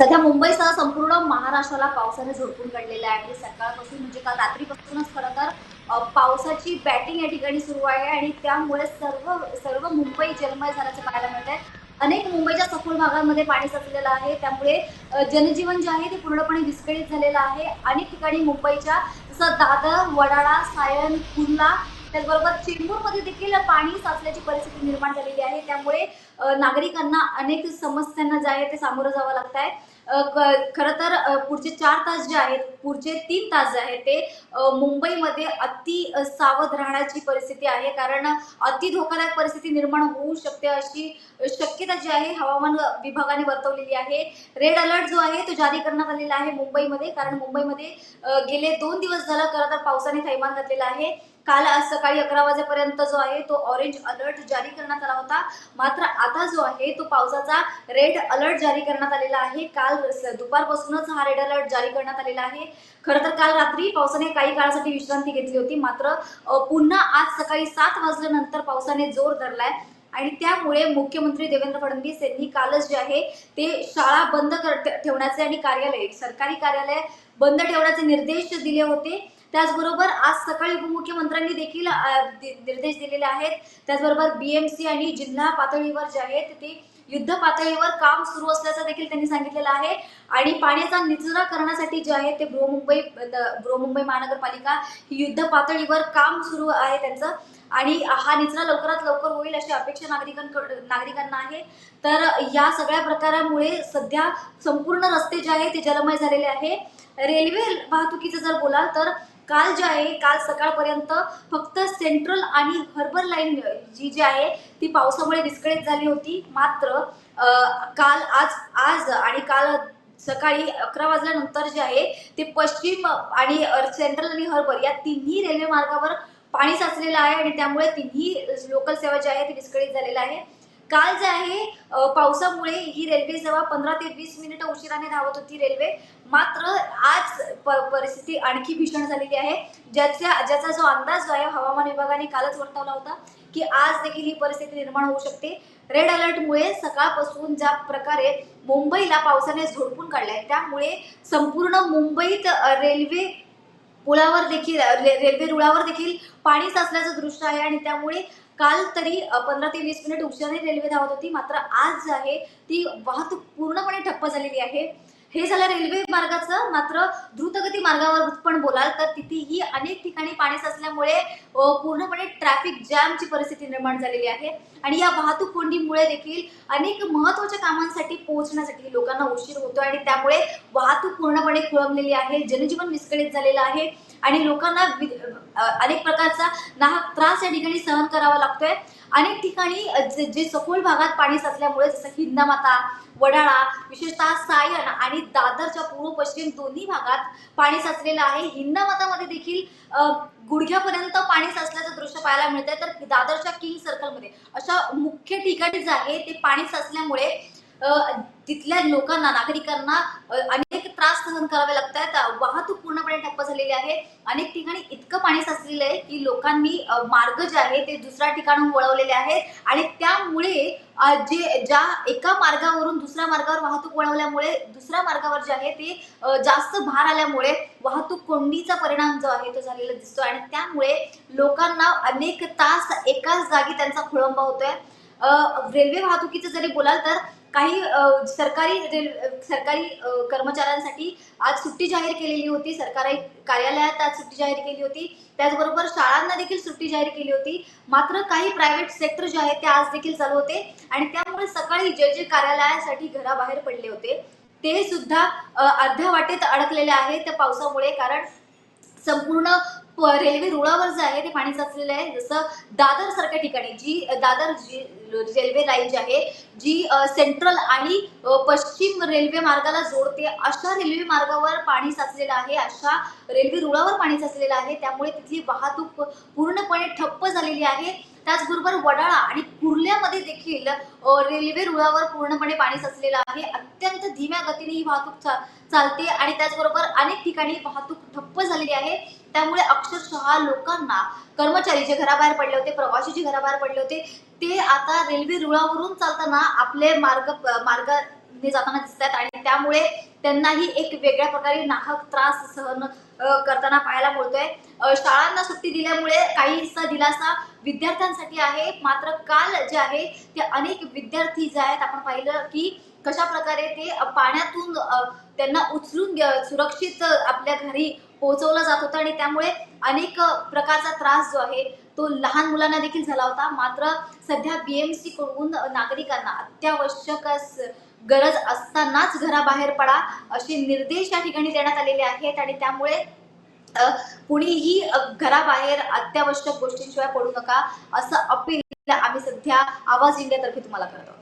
सध्या मुंबईसह संपूर्ण महाराष्ट्राला पावसाने झोडपून काढलेलं आहे. म्हणजे सकाळपासून म्हणजे काल रात्रीपासूनच खरं तर पावसाची बॅटिंग या ठिकाणी सुरू आहे आणि त्यामुळे सर्व सर्व मुंबई जलमय झाल्याचं पाहायला मिळत आहे अनेक मुंबईच्या सखोल भागांमध्ये पाणी साचलेलं आहे. त्यामुळे जनजीवन जे आहे ते पूर्णपणे विस्कळीत झालेलं आहे. अनेक ठिकाणी मुंबईच्या जसं दादर वडाळा सायन कुर्ला त्याचबरोबर चेंबूरमध्ये देखील पाणी साचल्याची परिस्थिती निर्माण झालेली आहे. त्यामुळे नागरिकांना अनेक समस्यांना जे आहे ते सामोरं जावं लागत आहे अ, खरं तर पुढचे चार तास जे आहेत पुढचे तीन तास जे आहेत ते मुंबईमध्ये अति सावध राहण्याची परिस्थिती आहे. कारण अति धोकादायक परिस्थिती निर्माण होऊ शकते अशी शक्यता जी आहे हवामान विभागाने वर्तवलेली आहे. रेड अलर्ट जो आहे तो जारी करण्यात आलेला आहे मुंबईमध्ये. कारण मुंबईमध्ये गेले दोन दिवस झालं खरं तर पावसाने थैमान घातलेला आहे. काल आज सकाळी अकरा वाजेपर्यंत जो आहे तो ऑरेंज अलर्ट जारी करण्यात आला होता. मात्र आता जो आहे तो पावसाचा रेड अलर्ट जारी करण्यात आलेला आहे. काल स- दुपारपासूनच हा रेड अलर्ट जारी करण्यात आलेला आहे. खरं तर काल रात्री पावसाने काही काळासाठी विश्रांती घेतली होती. मात्र पुन्हा आज सकाळी सात वाजल्यानंतर पावसाने जोर धरलाय. आणि त्यामुळे मुख्यमंत्री देवेंद्र फडणवीस यांनी कालच जे आहे ते शाळा बंद कर ठेवण्याचे आणि कार्यालय सरकारी कार्यालय बंद ठेवण्याचे निर्देश दिले होते. त्याचबरोबर आज सकाळी उपमुख्यमंत्र्यांनी देखील निर्देश दिलेले आहेत. त्याचबरोबर बीएमसी आणि जिल्हा पातळीवर जे आहेत ते युद्ध पातळीवर काम सुरू असल्याचं देखील त्यांनी सांगितलेलं आहे. आणि पाण्याचा निचरा करण्यासाठी जे आहे ते बृहमुंबई द- बृहमुंबई महानगरपालिका ही युद्ध पातळीवर काम सुरू आहे त्यांचं. आणि हा निचरा लवकरात लवकर होईल अशी अपेक्षा नागरिकांकडे नागरिकांना आहे. तर या सगळ्या प्रकारामुळे सध्या संपूर्ण रस्ते जे आहे ते जलमय झालेले आहे. रेल्वे वाहतुकीचं जर बोलाल तर काल जे आहे काल सकाळपर्यंत फक्त सेंट्रल आणि हर्बर लाईन जी जी आहे ती पावसामुळे विस्कळीत झाली होती. मात्र काल आज आज आणि काल सकाळी अकरा वाजल्यानंतर जे आहे ते पश्चिम आणि सेंट्रल आणि हर्बर या तिन्ही रेल्वे मार्गावर पाणी साचलेलं आहे आणि त्यामुळे तिन्ही लोकल सेवा जी आहे ती विस्कळीत झालेलं आहे काल जे आहे पावसामुळे ही रेल्वे सेवा पंधरा ते वीस मिनिटं उशिराने धावत होती रेल्वे. मात्र आज प- परिस्थिती आणखी भीषण झालेली आहे. ज्याच्या ज्याचा जो अंदाज जो आहे हवामान विभागाने कालच वर्तवला होता की आज देखील ही परिस्थिती निर्माण होऊ शकते. रेड अलर्टमुळे सकाळपासून ज्या प्रकारे मुंबईला पावसाने झोडपून काढलाय त्यामुळे संपूर्ण मुंबईत रेल्वे पुलावर देखील रे- रेल्वे रुळावर देखील पाणी साचल्याचं दृश्य आहे आणि त्यामुळे काल तरी पंधरा ते वीस मिनिट उशिराने रेल्वे धावत होती. मात्र आज जी आहे ती वाहतूक पूर्णपणे ठप्प झालेली आहे. हे झालं रेल्वे मार्गाचं. मात्र द्रुतगती मार्गावर पण बोलाल तर तिथेही अनेक ठिकाणी पाणी साचल्यामुळे पूर्णपणे ट्रॅफिक जॅमची परिस्थिती निर्माण झालेली आहे. आणि या वाहतूक कोंडीमुळे देखील अनेक महत्त्वाच्या कामांसाठी पोहोचण्यासाठी लोकांना उशीर होतो आणि त्यामुळे वाहतूक पूर्णपणे खोळंबलेली आहे जनजीवन विस्कळीत झालेलं आहे आणि लोकांना वि- अनेक प्रकारचा नाहक त्रास या ठिकाणी सहन करावा लागतोय. अनेक ठिकाणी जे जे सखोल भागात पाणी साचल्यामुळे जसं हिंदामाता वडाळा विशेषतः सायन आणि दादरच्या पूर्व पश्चिम दोन्ही भागात पाणी साचलेलं आहे. हिंदामतामध्ये देखील गुडघ्यापर्यंत पाणी साचल्याचं दृश्य पाहायला मिळतंय. तर दादरच्या किंग सर्कलमध्ये अशा मुख्य ठिकाणी जे आहे ते पाणी साचल्यामुळे तिथल्या लोकांना नागरिकांना अनेक त्रास सहन करावे लागत आहेत वाहतूक पूर्णपणे ठप्प झालेली आहे. अनेक ठिकाणी इतकं पाणी साचलेलं आहे की लोकांनी मार्ग जे आहे ते दुसऱ्या ठिकाणून वळवलेले आहेत. आणि त्यामुळे जे ज्या एका मार्गावरून दुसऱ्या मार्गावर वाहतूक वळवल्यामुळे दुसऱ्या मार्गावर जे आहे ते जास्त भार आल्यामुळे वाहतूक कोंडीचा परिणाम जो आहे तो झालेला दिसतो आणि त्यामुळे लोकांना अनेक तास एकाच जागी त्यांचा खोळंबा होतोय. रेल्वे वाहतुकीचं जरी बोलाल तर काही सरकारी रेल सरकारी कर्मचाऱ्यांसाठी आज सुट्टी जाहीर केलेली होती. सरकारी कार्यालयात आज सुट्टी जाहीर केली होती. त्याचबरोबर शाळांना देखील सुट्टी जाहीर केली होती. मात्र काही प्रायव्हेट सेक्टर जे आहेत ते आज देखील चालू होते आणि त्यामुळे सकाळी जे जे कार्यालयासाठी घराबाहेर पडले होते ते सुद्धा अर्ध्या वाटेत अडकलेले आहेत त्या पावसामुळे. कारण संपूर्ण रेल्वे रुळावर जे आहे ते पाणी साचलेलं आहे. जसं दादर सारख्या ठिकाणी जी दादर जी रेल्वे लाईन जी आहे जी सेंट्रल आणि पश्चिम रेल्वे मार्गाला जोडते अशा रेल्वे मार्गावर पाणी साचलेलं आहे अशा रेल्वे रुळावर पाणी साचलेलं आहे. त्यामुळे तिथली वाहतूक पूर्णपणे ठप्प झालेली आहे. त्याचबरोबर वडाळा आणि कुर्ल्यामध्ये देखील रेल्वे रुळावर पूर्णपणे पाणी साचलेलं आहे. अत्यंत धीम्या गतीने ही वाहतूक चा- चालते आणि त्याचबरोबर अनेक ठिकाणी वाहतूक ठप्प झालेली आहे. त्यामुळे अक्षरशः लोकांना कर्मचारी जे घराबाहेर पडले होते प्रवासी जे घराबाहेर पडले होते ते आता रेल्वे रुळावरून चालताना आपले मार्ग मार्ग जाताना दिसत आहेत आणि त्यामुळे त्यांनाही एक वेगळ्या प्रकारे नाहक त्रास सहन करताना पाहायला मिळतोय. शाळांना सुट्टी दिल्यामुळे काहीसा दिलासा विद्यार्थ्यांसाठी आहे. मात्र काल जे आहे ते अनेक विद्यार्थी जे आहेत आपण पाहिलं की कशा प्रकारे ते पाण्यातून त्यांना उचलून सुरक्षित आपल्या घरी पोहोचवलं जात होतं आणि त्यामुळे अनेक प्रकारचा त्रास जो आहे तो लहान मुलांना देखील झाला होता. मात्र सध्या बीएमसी कडून नागरिकांना अत्यावश्यक अस- गरज असतानाच घराबाहेर पडा असे निर्देश या ठिकाणी देण्यात आलेले आहेत आणि त्यामुळे कुणीही घराबाहेर अत्यावश्यक गोष्टींशिवाय पडू नका असं अपील आम्ही सध्या आवाज इंडियातर्फे तुम्हाला करतो